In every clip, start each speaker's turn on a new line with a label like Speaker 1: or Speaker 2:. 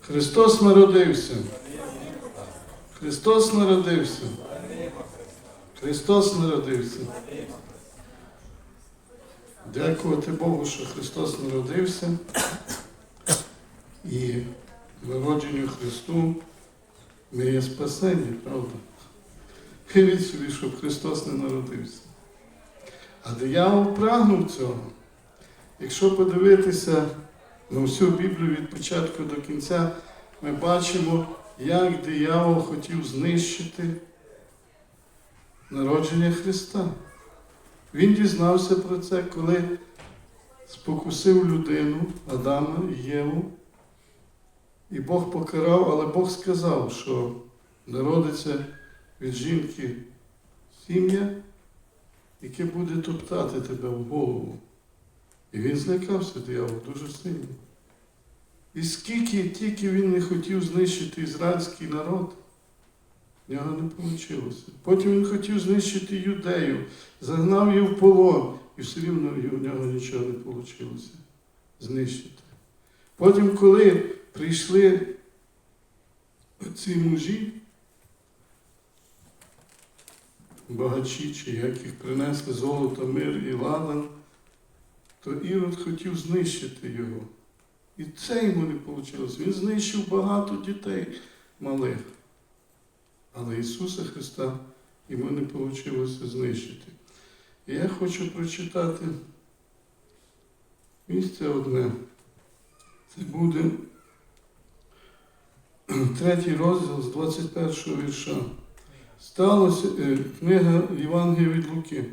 Speaker 1: Христос народився. Христос народився. Христос народився. Дякувати Богу, що Христос народився. І народженню Христу ми є спасення, правда? Хиліть собі, щоб Христос не народився. А диявол прагнув цього. Якщо подивитися на всю Біблію від початку до кінця, ми бачимо, як диявол хотів знищити народження Христа. Він дізнався про це, коли спокусив людину, Адама і Єву. І Бог покарав, але Бог сказав, що народиться від жінки сім'я, яке буде топтати тебе в голову. І він злякався диявол дуже сильно. І скільки тільки він не хотів знищити ізраїльський народ, в нього не вийшло. Потім він хотів знищити юдею, загнав її в полон, і все рівно в нього нічого не вийшло знищити. Потім, коли прийшли ці мужі, багачі, чи як їх принесли золото, мир і ладан, то Ірод хотів знищити його. І це йому не вийшло. Він знищив багато дітей малих. Але Ісуса Христа йому не вийшло знищити. І я хочу прочитати місце одне. Це буде третій розділ з 21 вірша. Сталося е, книга Євангелія від Луки.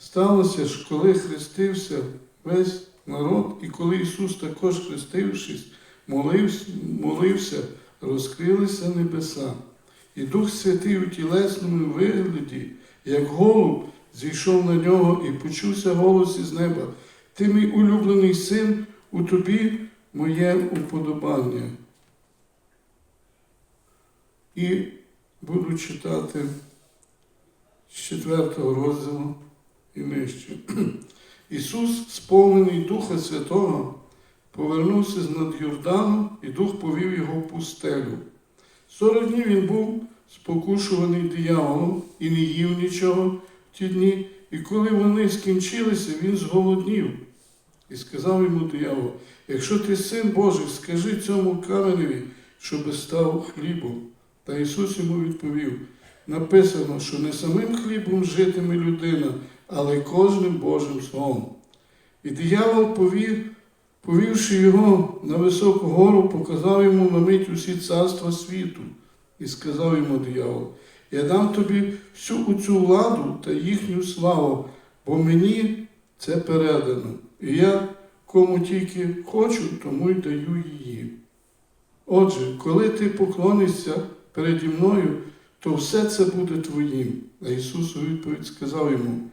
Speaker 1: Сталося ж, коли хрестився весь народ, і коли Ісус також хрестившись, молився, молився розкрилися небеса. І Дух Святий у тілесному вигляді, як голуб, зійшов на нього і почувся голос із неба. Ти мій улюблений син, у тобі моє уподобання. І буду читати з четвертого розділу і нижче. Ісус, сповнений Духа Святого, повернувся з над Йордану, і Дух повів його в пустелю. Сорок днів він був спокушуваний дияволом і не їв нічого в ті дні, і коли вони скінчилися, він зголоднів. І сказав йому диявол, якщо ти син Божий, скажи цьому каменеві, щоби став хлібом. Та Ісус йому відповів: написано, що не самим хлібом житиме людина, але кожним Божим словом. І диявол повів, повівши його на високу гору, показав йому на мить усі царства світу, і сказав йому диявол, я дам тобі всю цю владу та їхню славу, бо мені це передано. І я кому тільки хочу, тому й даю її. Отже, коли ти поклонишся переді мною, то все це буде твоїм. А Ісус у відповідь сказав йому: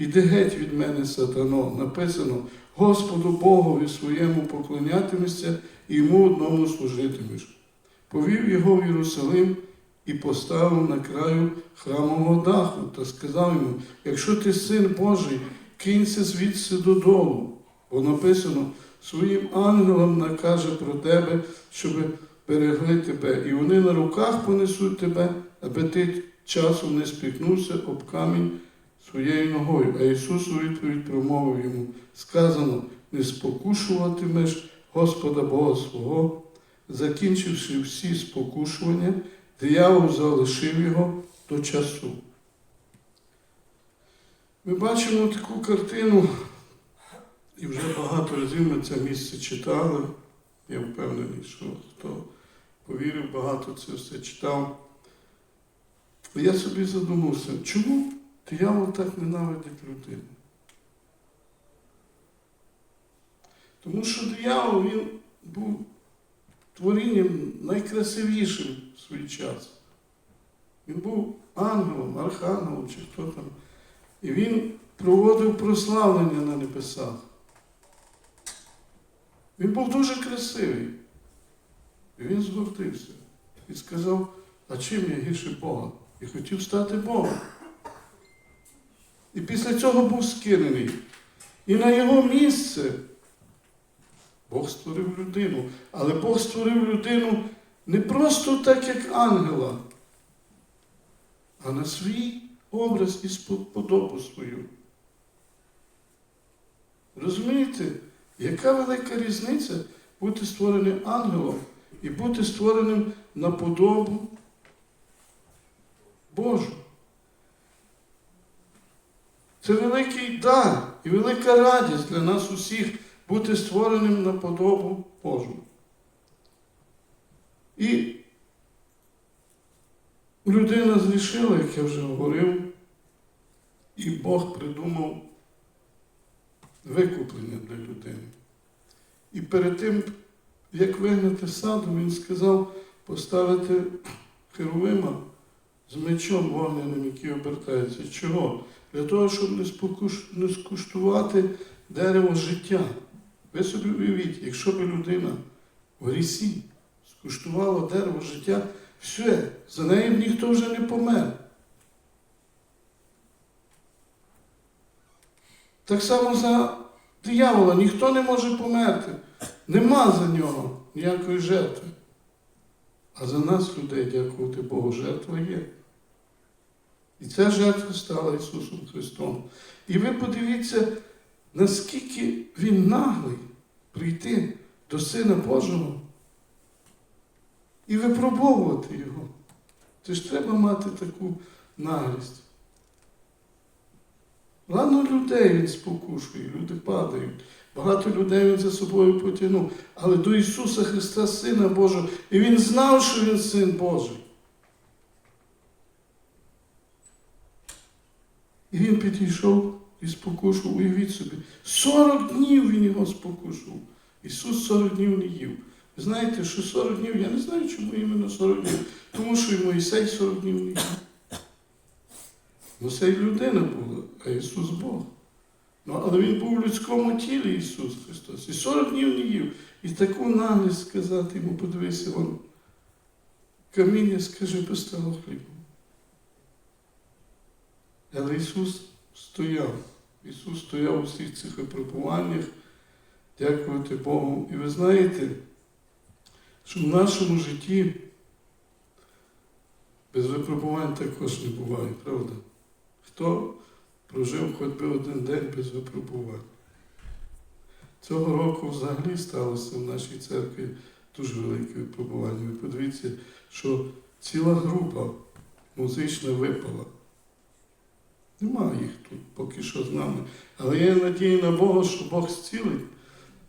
Speaker 1: Іди геть від мене, сатано, написано, Господу Богові своєму поклонятимешся і йому одному служитимеш. Повів його в Єрусалим і поставив на краю храмового даху та сказав йому: якщо ти син Божий, кинься звідси додолу, бо написано, своїм ангелам накаже про тебе, щоб берегли тебе, і вони на руках понесуть тебе, аби ти часом не спікнувся об камінь своєю ногою. А Ісус у відповідь промовив йому, сказано, не спокушуватимеш Господа Бога свого, закінчивши всі спокушування, диявол залишив його до часу. Ми бачимо таку картину, і вже багато разів ми це місце читали. Я впевнений, що хто повірив, багато це все читав. Я собі задумався, чому диявол так ненавидить людину? Тому що диявол він був творінням найкрасивішим в свій час. Він був ангелом, архангелом чи хто там. І він проводив прославлення на небесах. Він був дуже красивий. І він згордився і сказав, а чим я гірше Бога? І хотів стати Богом. І після цього був скинений. І на його місце Бог створив людину. Але Бог створив людину не просто так, як ангела, а на свій образ і подобу свою. Розумієте, яка велика різниця бути створеним ангелом і бути створеним на подобу Божу? Це великий дар і велика радість для нас усіх бути створеним на подобу Божу. І людина зрішила, як я вже говорив, і Бог придумав викуплення для людини. І перед тим, як вигнати саду, він сказав поставити херовима з мечом вогненим, який обертається. Чого? Для того, щоб не, спокуш... не скуштувати дерево життя. Ви собі уявіть, якщо б людина в грісі скуштувала дерево життя, все, за нею ніхто вже не помер. Так само за диявола ніхто не може померти. Нема за нього ніякої жертви. А за нас, людей, дякувати Богу, жертва є. І ця жертва стала Ісусом Христом. І ви подивіться, наскільки Він наглий прийти до Сина Божого і випробовувати Його. Це ж треба мати таку наглість. Ладно, людей він спокушує, люди падають. Багато людей він за собою потягнув. Але до Ісуса Христа, Сина Божого, і Він знав, що Він Син Божий. І він підійшов і спокушав, уявіть собі, 40 днів він його спокушав. Ісус 40 днів не їв. Ви знаєте, що 40 днів, я не знаю, чому іменно 40 днів. Тому що і Моїсей 40 днів не їв. Мойсей людина була, а Ісус Бог. Ну, але Він був в людському тілі Ісус Христос. І 40 днів не їв. І таку наглість сказати йому, подивися, вон, каміння, скажи, би стало хлібом. Але Ісус стояв. Ісус стояв у всіх цих випробуваннях, дякувати Богу. І ви знаєте, що в нашому житті без випробувань також не буває, правда? Хто прожив хоч би один день без випробувань? Цього року взагалі сталося в нашій церкві дуже велике випробування. Ви подивіться, що ціла група музична випала. Нема їх тут поки що з нами. Але я надію на Бога, що Бог зцілить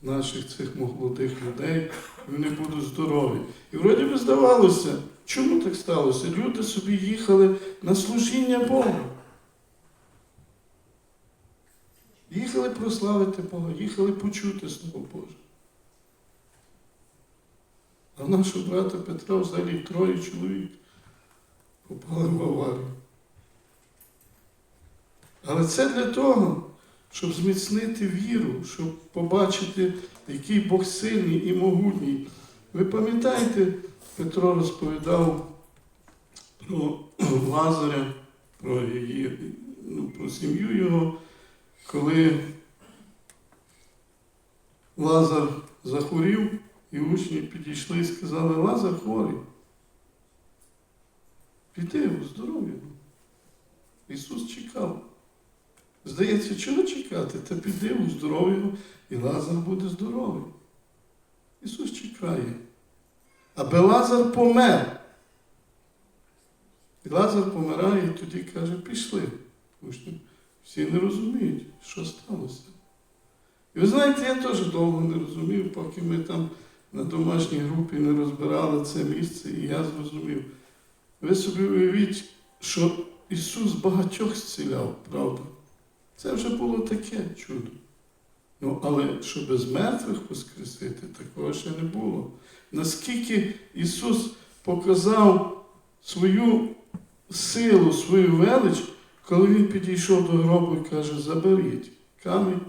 Speaker 1: наших цих молодих людей, і вони будуть здорові. І вроді би здавалося, чому так сталося? Люди собі їхали на служіння Богу. Їхали прославити Бога, їхали почути Слово Боже. А нашого брата Петра взагалі троє чоловік попали в аварію. Але це для того, щоб зміцнити віру, щоб побачити, який Бог сильний і могутній. Ви пам'ятаєте, Петро розповідав про Лазаря, про, її, ну, про сім'ю його, коли Лазар захворів, і учні підійшли і сказали, Лазар хворий. Піди, здоров'я. Ісус чекав. Здається, чого чекати? Та піди у здоров'ю, і Лазар буде здоровий. Ісус чекає. Аби Лазар помер. І Лазар помирає і тоді каже, пішли. Учні всі не розуміють, що сталося. І ви знаєте, я теж довго не розумів, поки ми там на домашній групі не розбирали це місце, і я зрозумів. Ви собі уявіть, що Ісус багатьох зціляв, правда? Це вже було таке чудо. Ну, але щоб без мертвих воскресити, такого ще не було. Наскільки Ісус показав свою силу, свою велич, коли Він підійшов до гробу і каже, заберіть камінь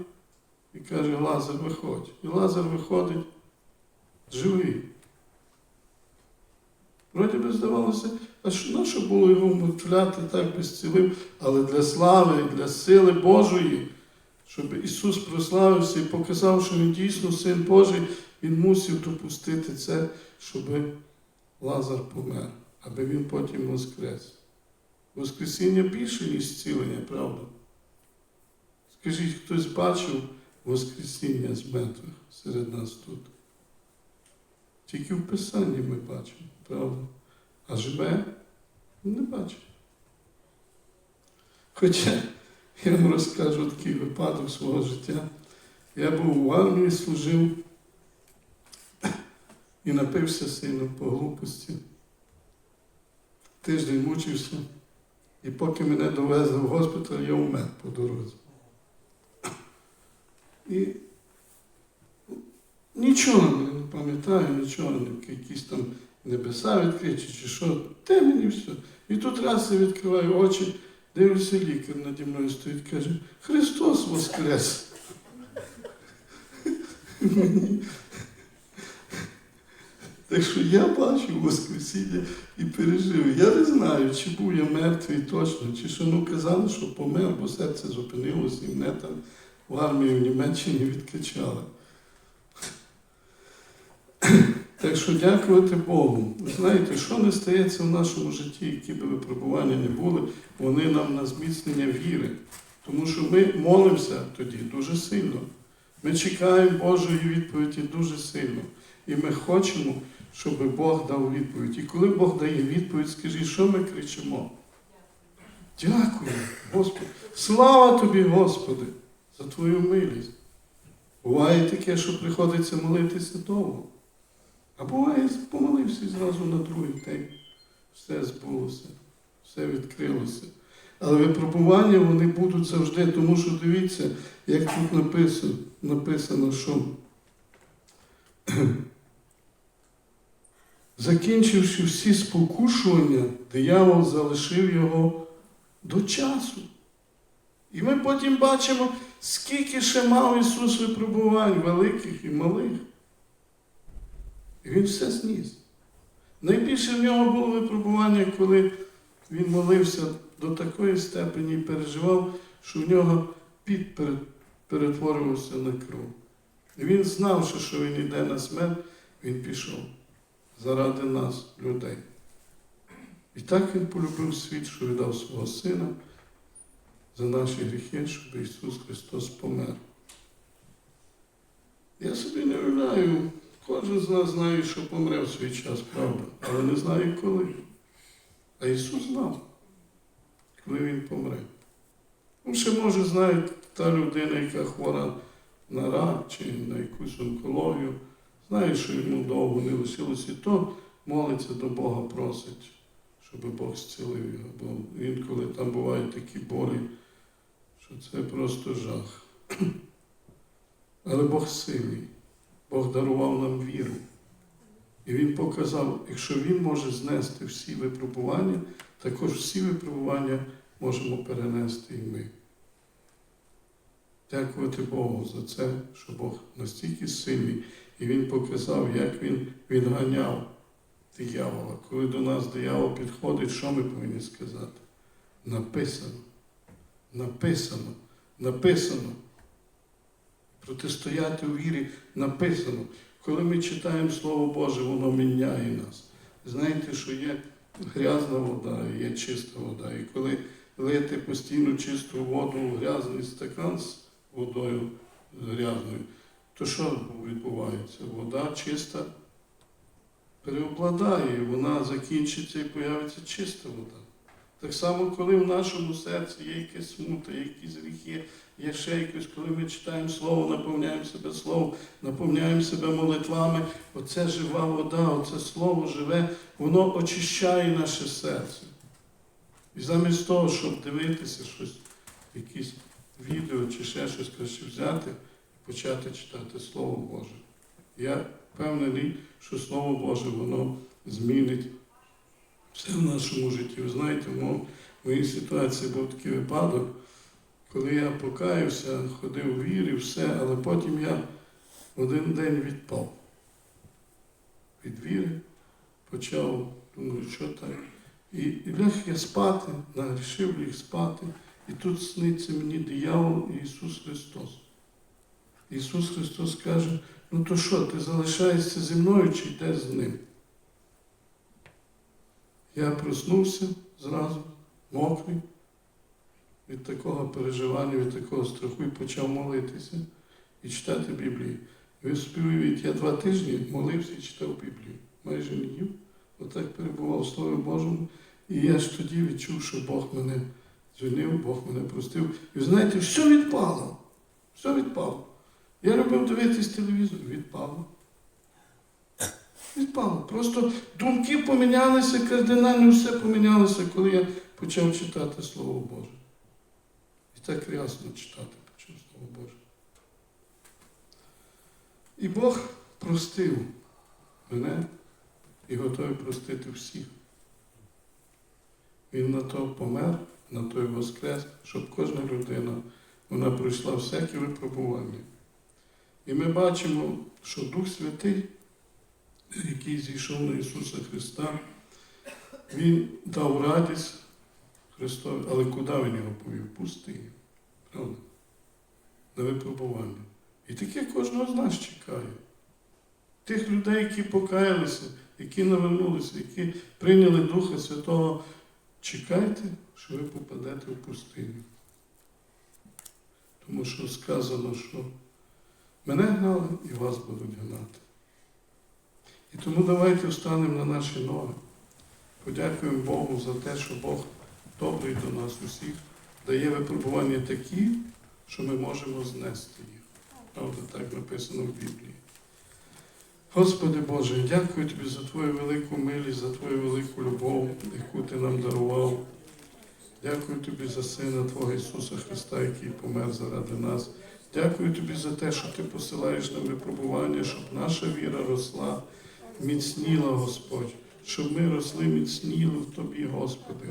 Speaker 1: і каже, Лазар, виходь. І Лазар виходить живий. Вроді би здавалося, а що було його вмовляти так безцілим, але для слави, для сили Божої, щоб Ісус прославився і показав, що Він дійсно Син Божий, Він мусив допустити це, щоб Лазар помер, аби він потім воскрес. Воскресіння більше, ніж зцілення, правда? Скажіть, хтось бачив Воскресіння з мертвих серед нас тут? Тільки в Писанні ми бачимо, правда? А живе не бачимо. Хоча я вам розкажу такий випадок свого життя. Я був в армії, служив і напився сильно по глупості. Тиждень мучився, і поки мене довезли в госпіталь, я вмер по дорозі. І нічого не пам'ятаю, нічого, якісь там небеса відкриті чи що, те мені все. І тут раз я відкриваю очі, дивлюся, лікар наді мною стоїть, каже, Христос Воскрес. Так що я бачив Воскресіння і пережив. Я не знаю, чи був я мертвий точно, чи що ну казали, що помер, бо серце зупинилося і мене там в армії в Німеччині відкачали. Так що дякувати Богу. Ви знаєте, що не стається в нашому житті, які би випробування не були, вони нам на зміцнення віри. Тому що ми молимося тоді дуже сильно. Ми чекаємо Божої відповіді дуже сильно. І ми хочемо, щоб Бог дав відповідь. І коли Бог дає відповідь, скажіть, що ми кричимо? Дякую, Господи. Слава тобі, Господи, за Твою милість. Буває таке, що приходиться молитися довго. А буває, помолився і зразу на другий день. Все збулося, все відкрилося. Але випробування вони будуть завжди, тому що дивіться, як тут написано, написано що закінчивши всі спокушування, диявол залишив його до часу. І ми потім бачимо, скільки ще мав Ісус випробувань, великих і малих. Він все зніс. Найбільше в нього було випробування, коли він молився до такої степені і переживав, що в нього піт перетворювався на кров. І він знав, що, що він йде на смерть, він пішов заради нас, людей. І так він полюбив світ, що віддав свого сина за наші гріхи, щоб Ісус Христос помер. Я собі не уявляю, кожен з нас знає, що помре в свій час, правда, але не знає коли. А Ісус знав, коли Він помре. Ну, ще може знає та людина, яка хвора на рак чи на якусь онкологію, знає, що йому довго не лишилося, то молиться до Бога, просить, щоб Бог зцілив його. Бо інколи там бувають такі болі, що це просто жах. Але Бог сильний, Бог дарував нам віру. І Він показав, якщо Він може знести всі випробування, також всі випробування можемо перенести і ми. Дякувати Богу за це, що Бог настільки сильний, і Він показав, як Він відганяв диявола. Коли до нас диявол підходить, що ми повинні сказати? Написано. Написано. Написано. Протистояти у вірі написано. Коли ми читаємо Слово Боже, воно міняє нас. Знаєте, що є грязна вода, є чиста вода. І коли лити постійно чисту воду в грязний стакан з водою грязною, то що відбувається? Вода чиста переобладає, вона закінчиться і появиться чиста вода. Так само, коли в нашому серці є якась смута, якісь гріхи, є ще якось, коли ми читаємо Слово, наповняємо себе Словом, наповняємо себе молитвами, оце жива вода, оце Слово живе, воно очищає наше серце. І замість того, щоб дивитися щось, якісь відео чи ще щось краще взяти, і почати читати Слово Боже. Я впевнений, що Слово Боже, воно змінить все в нашому житті. Ви знаєте, в моїй ситуації був такий випадок, коли я покаявся, ходив у вірі, все, але потім я один день відпав. Від віри почав, думаю, що так. І, і лег я спати, нагрішив ліг спати. І тут сниться мені диявол Ісус Христос. Ісус Христос каже, ну то що, ти залишаєшся зі мною чи йдеш з ним? Я проснувся зразу, мокрий, від такого переживання, від такого страху і почав молитися і читати Біблію. Ви собі я два тижні молився і читав Біблію. Майже не їв. Отак перебував в Слові Божому. І я ж тоді відчув, що Бог мене звільнив, Бог мене простив. І знаєте, все відпало. Все відпало. Я любив дивитись телевізор, відпало. Відпало. Просто думки помінялися, кардинально все помінялося, коли я почав читати Слово Боже. Так рясно читати почав Слово Боже. І Бог простив мене і готовий простити всіх. Він на то помер, на той воскрес, щоб кожна людина вона пройшла всякі випробування. І ми бачимо, що Дух Святий, який зійшов на Ісуса Христа, Він дав радість Христові, але куди він його повів? В. Правда? На випробування. І таке кожного з нас чекає. Тих людей, які покаялися, які навернулися, які прийняли Духа Святого, чекайте, що ви попадете в пустиню. Тому що сказано, що мене гнали і вас будуть гнати. І тому давайте встанемо на наші ноги. Подякуємо Богу за те, що Бог добрий до нас усіх, дає випробування такі, що ми можемо знести їх. Правда, так написано в Біблії. Господи Боже, дякую Тобі за Твою велику милість, за Твою велику любов, яку Ти нам дарував. Дякую Тобі за Сина Твого Ісуса Христа, який помер заради нас. Дякую Тобі за те, що Ти посилаєш нам випробування, щоб наша віра росла, міцніла, Господь, щоб ми росли, міцніли в Тобі, Господи.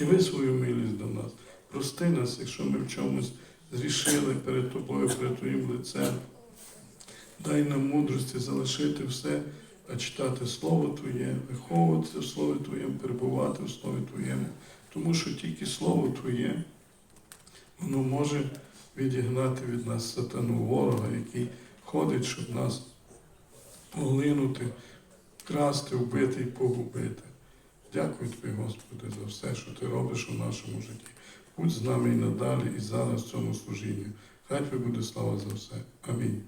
Speaker 1: І ви свою милість до нас. Прости нас, якщо ми в чомусь зрішили перед Тобою, перед Твоїм лицем. Дай нам мудрості залишити все, а читати Слово Твоє, виховуватися в Слові Твоєму, перебувати в Слові Твоєму. Тому що тільки Слово Твоє, воно може відігнати від нас сатану ворога, який ходить, щоб нас поглинути, вкрасти, вбити і погубити. Дякую Тобі, Господи, за все, що Ти робиш у нашому житті. Будь з нами і надалі, і зараз в цьому служінні. Хай Тобі буде слава за все. Амінь.